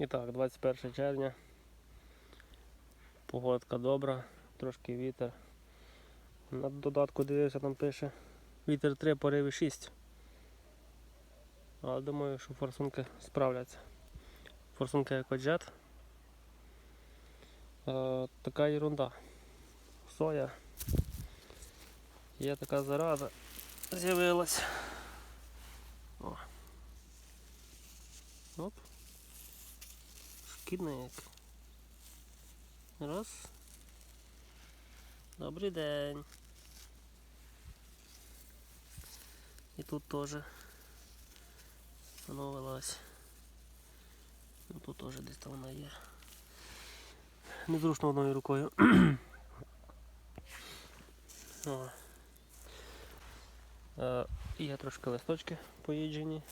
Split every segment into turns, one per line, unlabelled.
І так, 21 червня. Погодка добра, трошки вітер. На додатку дивився, там пише вітер 3, пориви 6. Але думаю, що форсунки справляться. Форсунки екоджет. Е, така ерунда. Соя. Є така зараза. З'явилась. О. Оп. Шкідник. Раз. Добрий день. І тут теж становилась. Ну тут теж десь там вона є. Незручно одною рукою. О. Е, є трошки листочки поїджені.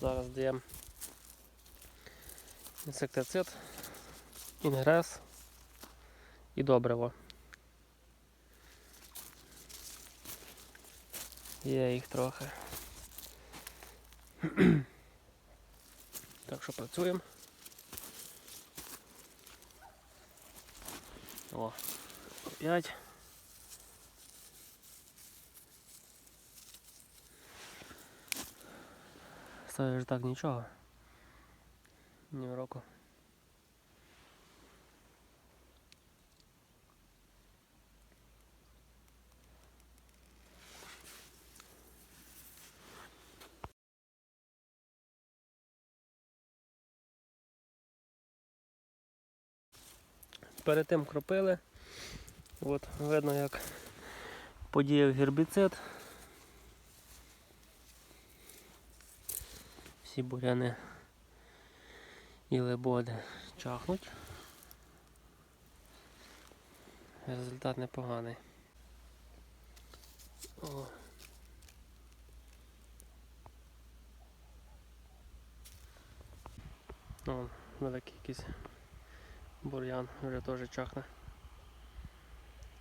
Зараз даємо інсектицид, інгрес і добриво. Є їх трохи. Так що працюємо. О, опять. Ставиш так нічого. Ні в року. Перед тим кропили. От видно як подіяв гербіцид. Всі буряни і лебоди чахнуть. Результат непоганий. О. О, великий якийсь бур'ян вже теж чахне.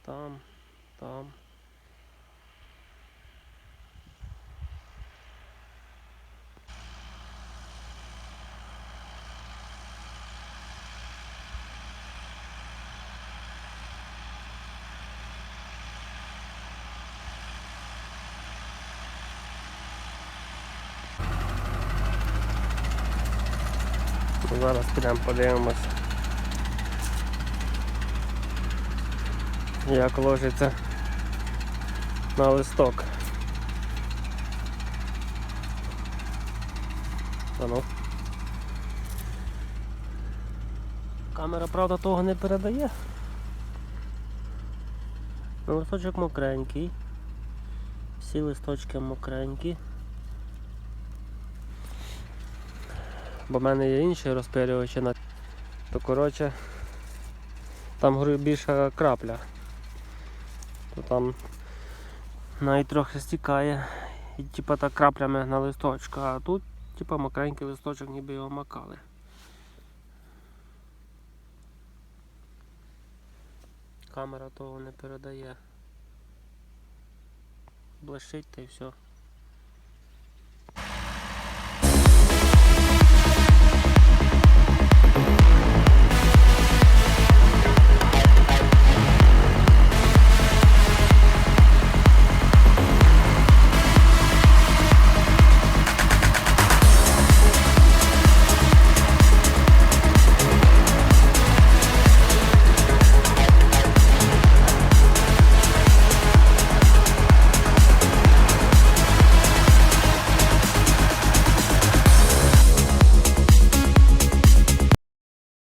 Там, там. Зараз підемо подивимось. Як ложиться на листок. Ну. Камера, правда, того не передає. Ну, листочок мокренький. Всі листочки мокренькі. Бо в мене є інші розпилювачі, то коротше там більша крапля. То там навіть трохи стікає. І типа так краплями на листочку, а тут типа мокренький листочок, ніби його макали. Камера того не передає. Блищить та й все.